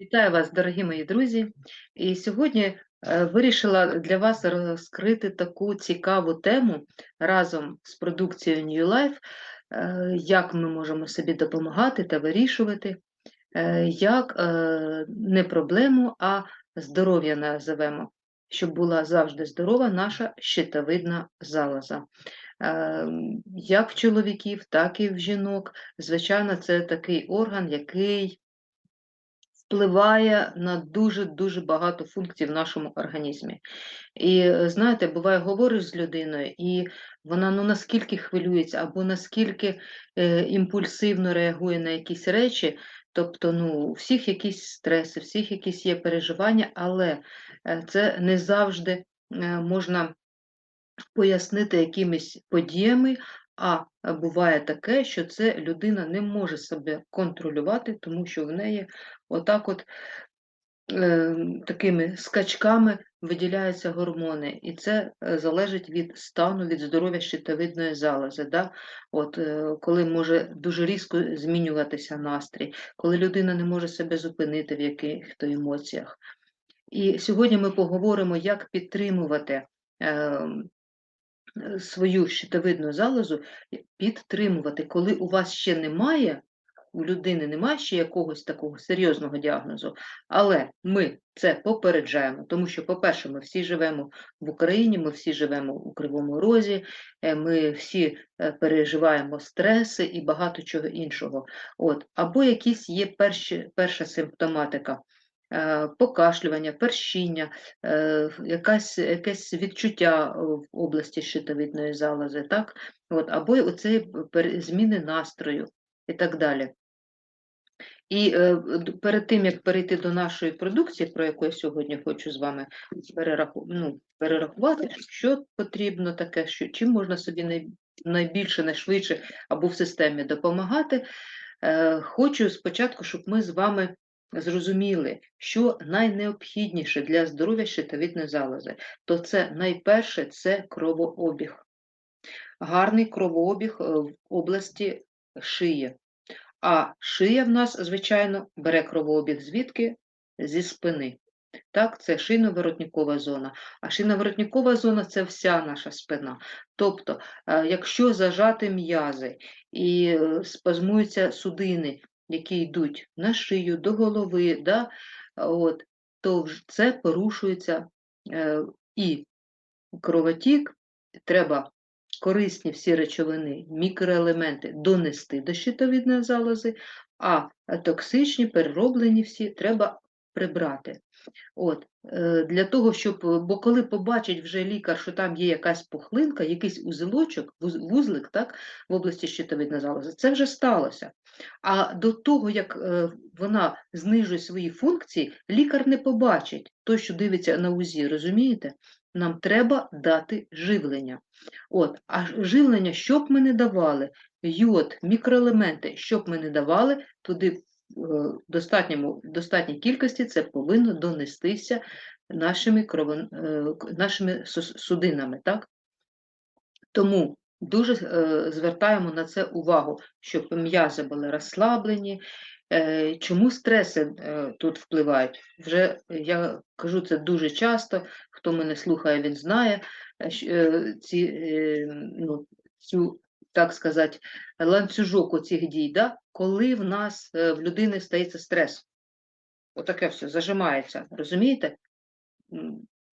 Вітаю вас, дорогі мої друзі. І сьогодні е, вирішила для вас розкрити таку цікаву тему разом з продукцією New Life, е, як ми можемо собі допомагати та вирішувати, е, як не проблему, а здоров'я називемо, щоб була завжди здорова наша щитовидна залоза. Як в чоловіків, так і в жінок. Звичайно, це такий орган, який впливає на дуже-дуже багато функцій в нашому організмі. І е, знаєте, буває, говориш з людиною, і вона ну наскільки хвилюється, або наскільки е, імпульсивно реагує на якісь речі. Тобто, ну, у всіх якісь стреси, у всіх якісь є переживання, але е, це не завжди е, можна пояснити якимись подіями, а буває таке, що це людина не може себе контролювати, тому що в неї отак от е, такими скачками виділяються гормони, і це е, залежить від стану, від здоров'я щитовидної залози. Да? От, е, коли може дуже різко змінюватися настрій, коли людина не може себе зупинити в яких-то емоціях. І сьогодні ми поговоримо, як підтримувати. Е, свою щитовидну залозу підтримувати, коли у вас ще немає, у людини немає ще якогось такого серйозного діагнозу, але ми це попереджаємо, тому що, по-перше, ми всі живемо в Україні, ми всі живемо у Кривому Розі, е, ми всі е, переживаємо стреси і багато чого іншого. От. Або якісь є перші, перша симптоматика. Е, покашлювання, першіння, е, якась, якесь відчуття в області щитовидної залози, так? От, або оце зміни настрою і так далі. І е, перед тим, як перейти до нашої продукції, про яку я сьогодні хочу з вами перераху... ну, перерахувати, що потрібно таке, що чим можна собі найбільше, найшвидше або в системі допомагати, е, хочу спочатку, щоб ми з вами зрозуміли, що найнеобхідніше для здоров'я щитовидної залози, то це найперше це кровообіг. Гарний кровообіг е, в області шиї. А шия в нас, звичайно, бере кровообіг звідки? Зі спини. Так, це шийно-воротникова зона. А шийно-воротникова зона це вся наша спина. Тобто, е, якщо зажати м'язи і е, спазмуються судини, які йдуть на шию, до голови, да, от, то це порушується е, і кровотік, треба корисні всі речовини, мікроелементи донести до щитовідної залози, а токсичні, перероблені всі треба прибрати. От, е, Для того, щоб, бо коли побачить вже лікар, що там є якась пухлинка, якийсь узелочок, вузлик так, в області щитовидної залози, це вже сталося. А до того, як е, вона знижує свої функції, лікар не побачить той, що дивиться на УЗІ, розумієте? Нам треба дати живлення. От, А живлення, що б ми не давали, йод, мікроелементи, що б ми не давали, туди достатньому, достатній кількості це повинно донестися нашими кров... Е, нашими судинами. Так? Тому дуже е, звертаємо на це увагу, щоб м'язи були розслаблені. Е, чому стреси тут впливають? Вже я кажу це дуже часто, хто мене слухає, він знає ці, ну, цю так сказати, ланцюжок оцих дій, да? Коли в нас е, в людини стається стрес. Отаке все зажимається, розумієте?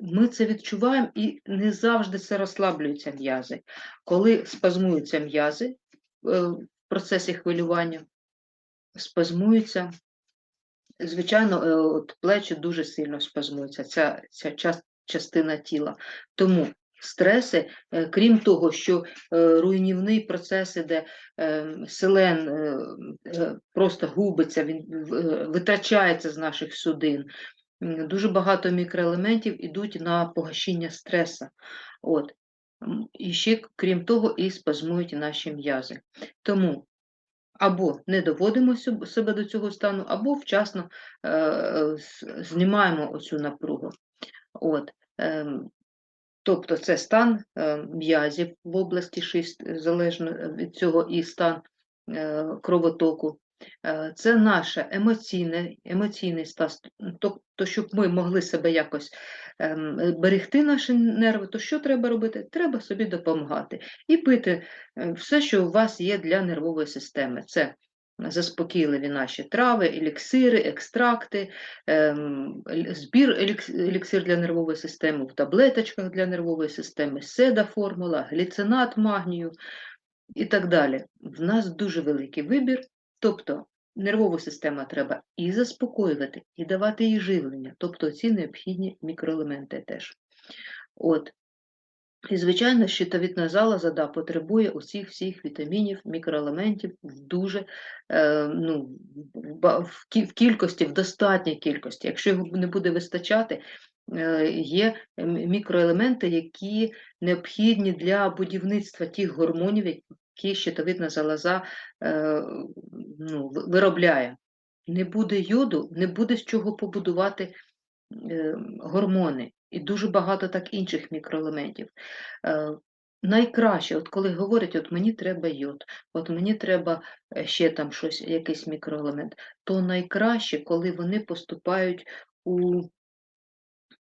Ми це відчуваємо і не завжди це розслаблюються м'язи. Коли спазмуються м'язи е, в процесі хвилювання, спазмуються, звичайно, е, от плечі дуже сильно спазмуються, ця ця частина тіла. Тому стреси, е, крім того, що е, руйнівний процес іде, е, селен просто губиться, він витрачається з наших судин. Дуже багато мікроелементів йдуть на погашення стреса. От. І ще, крім того, і спазмують наші м'язи. Тому або не доводимо себе до цього стану, або вчасно е, знімаємо оцю напругу. От. Е, Тобто це стан е, м'язів в області шист, залежно від цього і стан е, кровотоку. Е, Це наше емоційне, емоційний стан, тобто, щоб ми могли себе якось ем, е, берегти наші нерви, то що треба робити? Треба собі допомагати і пити е, все, що у вас є для нервової системи. Це заспокійливі наші трави, еліксири, екстракти, ем, збір елікс- еліксир для нервової системи в таблеточках для нервової системи, седа формула, гліцинат магнію і так далі. В нас дуже великий вибір, тобто нервову систему треба і заспокоювати, і давати їй живлення, тобто ці необхідні мікроелементи теж. От. І, звичайно, щитовідна залоза да, потребує усіх всіх вітамінів, мікроелементів в дуже е, ну, в кількості, в достатній кількості. Якщо його не буде вистачати, е, є мікроелементи, які необхідні для будівництва тих гормонів, які щитовидна залоза е, ну, виробляє. Не буде йоду, не буде з чого побудувати е, гормони і дуже багато так інших мікроелементів. Е, Найкраще, от коли говорять, от мені треба йод, от мені треба е, ще там щось, якийсь мікроелемент, то найкраще, коли вони поступають у,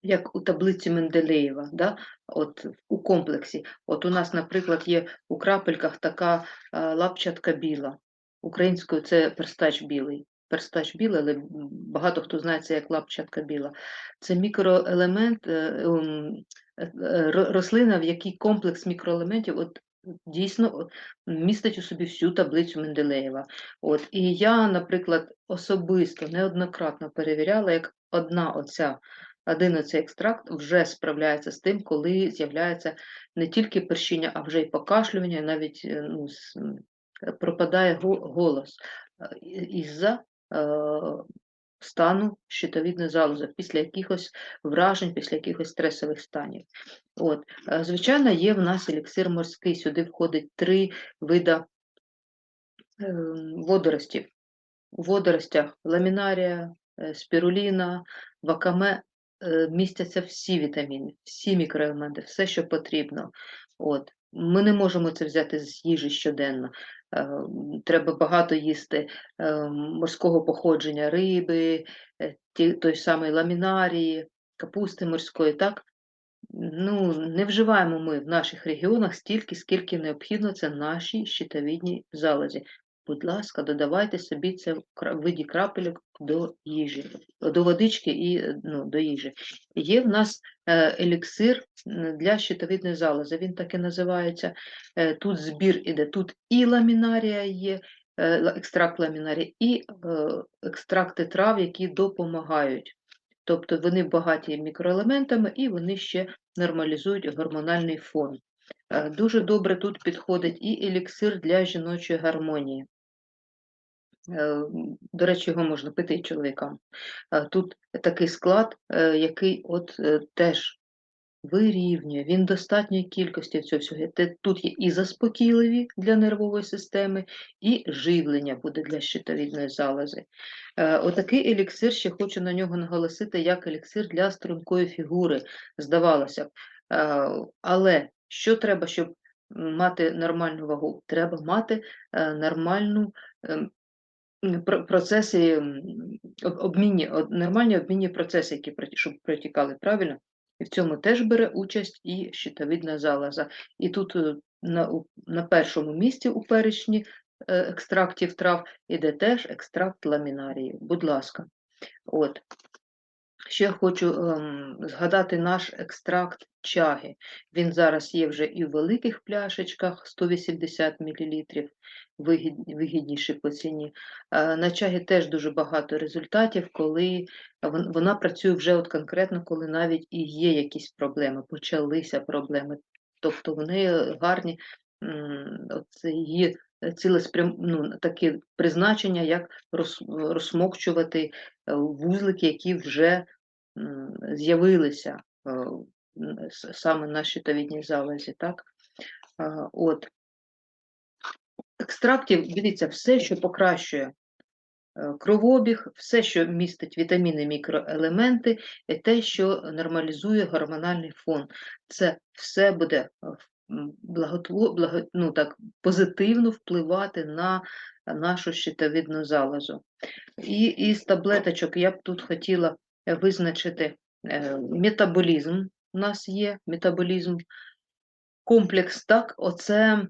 як у таблиці Менделеєва, да? от, у комплексі. От у нас, наприклад, є у крапельках така е, лапчатка біла. Українською це перстач білий. Перстач білий, але багато хто знає це як лапчатка біла. Це мікроелемент, е, ем, е, е, ро- рослина, в якій комплекс мікроелементів от, дійсно містить у собі всю таблицю Менделеєва. От, і я, наприклад, особисто неоднократно перевіряла, як одна оця, один оцей екстракт вже справляється з тим, коли з'являється не тільки першіння, а вже й покашлювання, навіть ну, пропадає голос із-за стану щитовідної залози, після якихось вражень, після якихось стресових станів. От. е, Звичайно, є в нас еліксир морський, сюди входить три вида ем, водоростів. У водоростях ламінарія, е, спіруліна, вакаме е, містяться всі вітаміни, всі мікроелементи, все, що потрібно. От. Ми не можемо це взяти з їжі щоденно. Е, Треба багато їсти е, морського походження риби, е, ті, той самий ламінарії, капусти морської. Так? Ну, не вживаємо ми в наших регіонах стільки, скільки необхідно це нашій щитовідній залозі. Будь ласка, додавайте собі це в виді крапельок до їжі, до водички і е, ну, до їжі. Є в нас е, еліксир для щитовидної залози, він так і називається. Е, Тут збір іде, тут і ламінарія є, екстракт ламінарії, і екстракти трав, які допомагають. Тобто вони багаті мікроелементами і вони ще нормалізують гормональний фон. Дуже добре тут підходить і еліксир для жіночої гармонії. Е, До речі, його можна пити і чоловікам. Е, Тут такий склад, е, який от теж вирівнює, він достатньої кількості цього всього. Тут є і заспокійливі для нервової системи, і живлення буде для щитовідної залози. Отакий еліксир, ще хочу на нього наголосити, як еліксир для стрункої фігури, здавалося б. Але що треба, щоб мати нормальну вагу? Треба мати нормальну ем, процеси, обмінні, нормальні обмінні процеси, які щоб протікали правильно. І в цьому теж бере участь і щитовидна залоза. І тут е, на, на першому місці у перечні е, екстрактів трав іде теж екстракт ламінарії. Будь ласка. От. Ще хочу ем, згадати наш екстракт чаги. Він зараз є вже і в великих пляшечках 180 мл, вигід, вигідніші по ціні. Е, на чагі теж дуже багато результатів, коли вона працює вже от конкретно, коли навіть і є якісь проблеми, почалися проблеми. Тобто в неї гарні м, її цілеспрям... ну, таке призначення, як роз... розсмокчувати е, вузлики, які вже з'явилися е, саме на щитовідній залозі. Так? От. Екстрактів, дивіться, все, що покращує е, кровообіг, все, що містить вітаміни, мікроелементи, і те, що нормалізує гормональний фон. Це все буде е, благотво, благо, ну, так, позитивно впливати на нашу щитовидну залозу. І із таблеточок я б тут хотіла е, визначити е, метаболізм. У нас є метаболізм. Комплекс, так, оце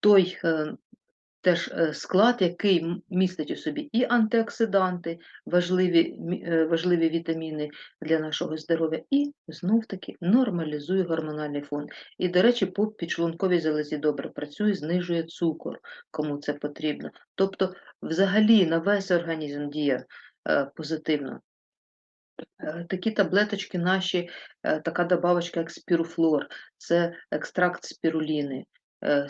той е, теж е, склад, який містить у собі і антиоксиданти, важливі, важливі вітаміни для нашого здоров'я, і знов-таки нормалізує гормональний фон. І, до речі, по підшлунковій залозі добре працює, знижує цукор, кому це потрібно. Тобто, взагалі на весь організм діє позитивно. Е, Такі таблеточки наші, е, така добавочка, як спіруфлор, це екстракт спіруліни. Е,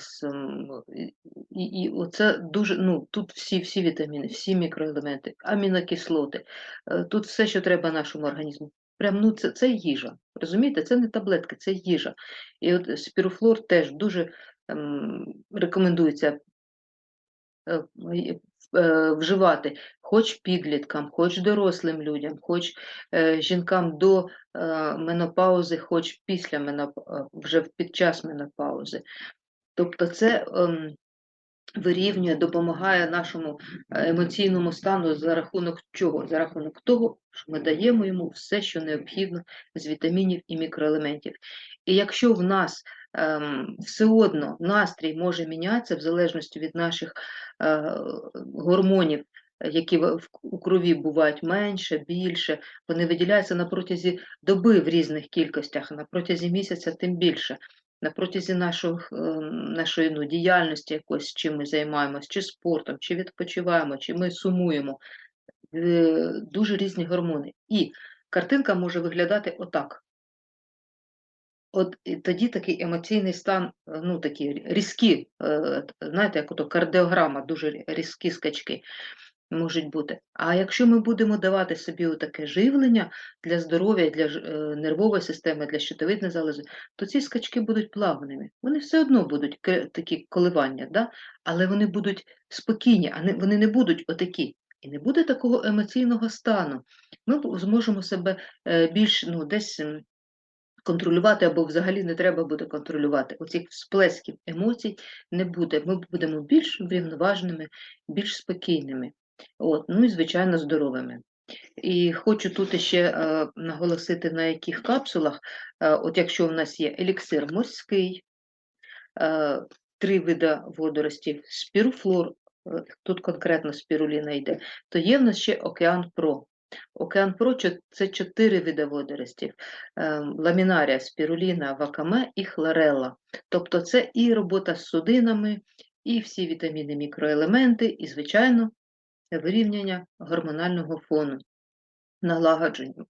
І, і оце дуже, ну, тут всі, всі вітаміни, всі мікроелементи, амінокислоти, е, тут все, що треба нашому організму. Прям, ну, це, це їжа. Розумієте, це не таблетки, це їжа. І от спіруфлор теж дуже ем, рекомендується е, е, вживати хоч підліткам, хоч дорослим людям, хоч е, жінкам до е, менопаузи, хоч після менопаузи, вже під час менопаузи. Тобто це ем, вирівнює, допомагає нашому е, емоційному стану за рахунок чого? За рахунок того, що ми даємо йому все, що необхідно з вітамінів і мікроелементів. І якщо в нас ем, все одно настрій може мінятися в залежності від наших е, гормонів, е, які у крові бувають менше, більше, вони виділяються на протязі доби в різних кількостях, на протязі місяця тим більше на протязі нашого, ем, нашої ну, діяльності якось, чим ми займаємось, чи спортом, чи відпочиваємо, чи ми сумуємо. Е, Дуже різні гормони. І картинка може виглядати отак. От тоді такий емоційний стан, е, ну такі різкі, е, знаєте, як ото кардіограма, дуже різкі скачки можуть бути. А якщо ми будемо давати собі таке живлення для здоров'я, для е, нервової системи, для щитовидної залози, то ці скачки будуть плавними. Вони все одно будуть такі коливання, да? але вони будуть спокійні, а вони не будуть отакі. І не буде такого емоційного стану. Ми зможемо себе е, більш ну, десь контролювати або взагалі не треба буде контролювати. Оцих всплесків емоцій не буде. Ми будемо більш врівноваженими, більш спокійними. От, ну і звичайно здоровими. І хочу тут ще е, наголосити, на яких капсулах, е, от якщо в нас є еліксир морський, е, три види водоростів, спіруфлор, е, тут конкретно спіруліна йде, то є в нас ще Океан Про. Океан Про це чотири види водоростів: е, ламінарія, спіруліна, вакаме і хлорелла. Тобто це і робота з судинами, і всі вітаміни, мікроелементи, і, звичайно, вирівняння гормонального фону.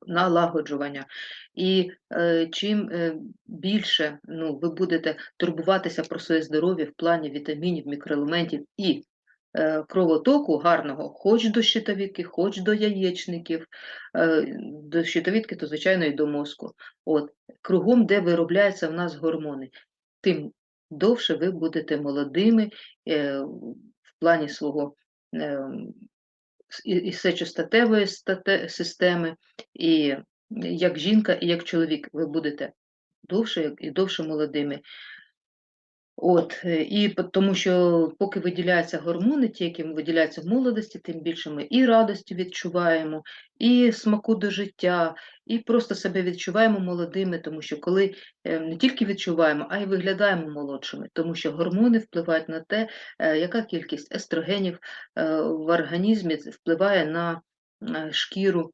Налагоджування. І е, чим е, більше ну, ви будете турбуватися про своє здоров'я в плані вітамінів, мікроелементів і е, кровотоку гарного, хоч до щитовідки, хоч до яєчників, е, до щитовідки, то звичайно і до мозку. От, кругом, де виробляються в нас гормони, тим довше ви будете молодими е, в плані свого. Е, с- і, сечостатевої стате, системи, і як жінка, і як чоловік ви будете довше і довше молодими. От, е, і тому що поки виділяються гормони, ті, які виділяються в молодості, тим більше ми і радості відчуваємо, і смаку до життя, і просто себе відчуваємо молодими, тому що коли е, не тільки відчуваємо, а й виглядаємо молодшими, тому що гормони впливають на те, е, яка кількість естрогенів в організмі впливає на шкіру.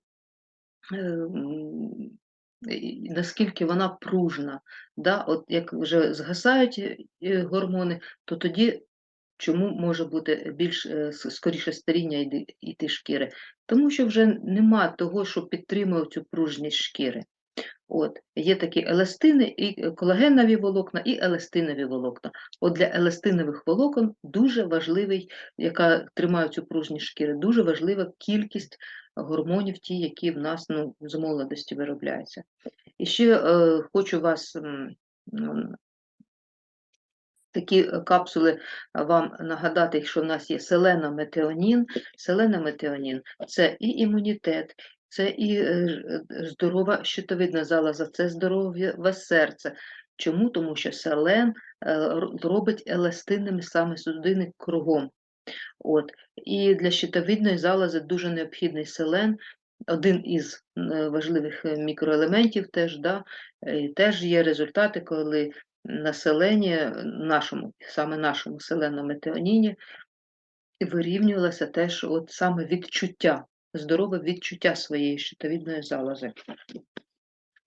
Наскільки вона пружна. Да? От як вже згасають е, гормони, то тоді чому може бути більш е, скоріше старіння йти, шкіри? Тому що вже нема того, що підтримує цю пружність шкіри. От, є такі еластини, і колагенові волокна, і еластинові волокна. От для еластинових волокон дуже важливий, яка тримає цю пружність шкіри, дуже важлива кількість гормонів, ті, які в нас ну, з молодості виробляються. І ще е, хочу вас такі е, капсули е, вам нагадати, що в нас є селенометеонін. Селенометеонін – це і імунітет, це і е, здорова щитовидна залоза, це здорове серце. Чому? Тому що селен робить еластинними саме судини кругом. От. І для щитовидної залози дуже необхідний селен, один із е, важливих е, мікроелементів теж, да, е, теж є результати, коли населення нашому, саме нашому селенометеоніні вирівнювалося теж от саме відчуття, здорове відчуття своєї щитовідної залози.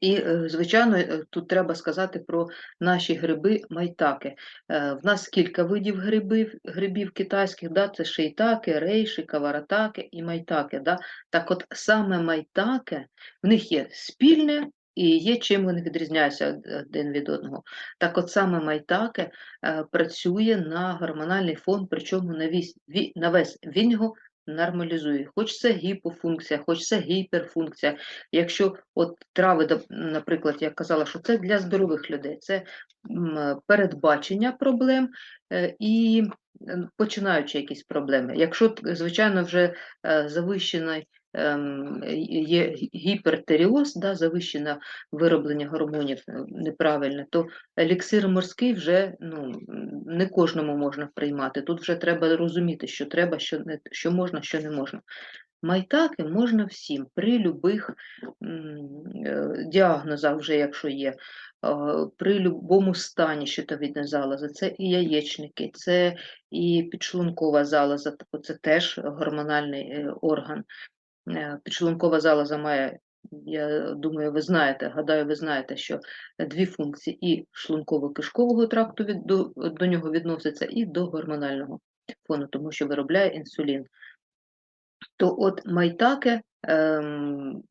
І, е, звичайно, е, тут треба сказати про наші гриби майтаки. Е, В нас кілька видів грибів, грибів китайських, да, це шейтаки, рейші, каваратаки і майтаки. Да. Так от саме майтаки, в них є спільне і є чим вони відрізняються один від одного. Так от саме майтаке працює на гормональний фон, причому на весь він його нормалізує. Хоч це гіпофункція, хоч це гіперфункція. Якщо от трави, наприклад, я казала, що це для здорових людей, це передбачення проблем е, і починаючи якісь проблеми. Якщо, звичайно, вже е, завищений є гі- гіпертеріоз, да, завищене вироблення гормонів е, неправильне, то еліксир морський вже ну, не кожному можна приймати. Тут вже треба розуміти, що треба, що, не, що можна, що не можна. Майтаки можна всім при любих е, діагнозах, вже якщо є, при будь-якому стані щитовидної залози. Це і яєчники, це і підшлункова залоза, це теж гормональний е, орган. Е, Підшлункова залоза має, я думаю, ви знаєте, гадаю, ви знаєте, що дві функції і шлунково-кишкового тракту від, до, до нього відносяться, і до гормонального фону, тому що виробляє інсулін. То от майтаки, ем,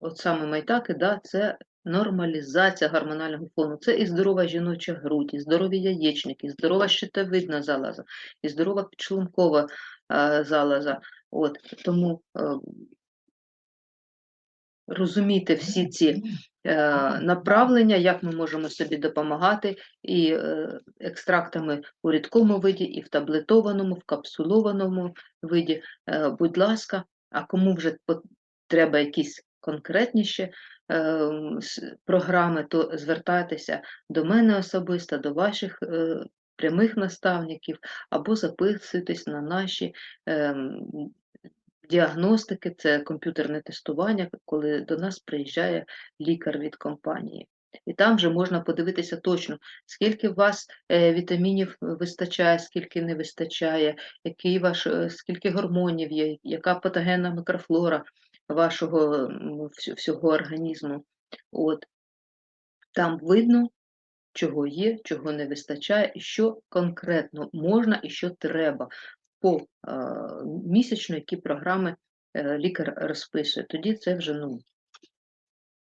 от саме майтаки, да, це нормалізація гормонального фону. Це і здорова жіноча грудь, і здорові яєчники, і здорова щитовидна залоза, і здорова підшлункова е, залоза. От, тому е, розуміти всі ці е, направлення, як ми можемо собі допомагати і е, екстрактами у рідкому виді, і в таблетованому, в капсулованому виді. Е, будь ласка, а кому вже треба якісь конкретніші е, програми, то звертайтеся до мене особисто, до ваших е, прямих наставників, або записуйтесь на наші ем, діагностики, це комп'ютерне тестування, коли до нас приїжджає лікар від компанії. І там вже можна подивитися точно, скільки у вас е, вітамінів вистачає, скільки не вистачає, який ваш, е, скільки гормонів є, яка патогенна мікрофлора вашого всього організму. От. Там видно, чого є, чого не вистачає, і що конкретно можна і що треба по місячно, які програми е, лікар розписує. Тоді це вже ну,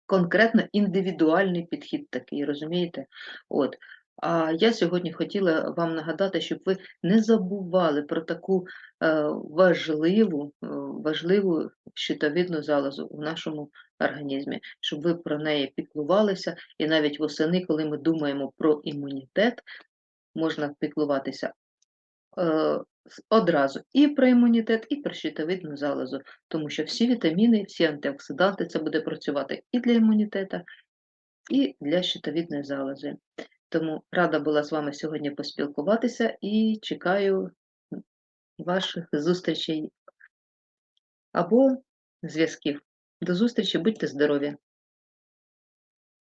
конкретно індивідуальний підхід такий, розумієте? От. А я сьогодні хотіла вам нагадати, щоб ви не забували про таку е, важливу, е, важливу щитовидну залозу в нашому організмі, щоб ви про неї піклувалися, і навіть восени, коли ми думаємо про імунітет, можна піклуватися одразу і про імунітет, і про щитовидну залозу, тому що всі вітаміни, всі антиоксиданти це буде працювати і для імунітету, і для щитовидної залози. Тому рада була з вами сьогодні поспілкуватися і чекаю ваших зустрічей або зв'язків. До зустрічі, будьте здорові!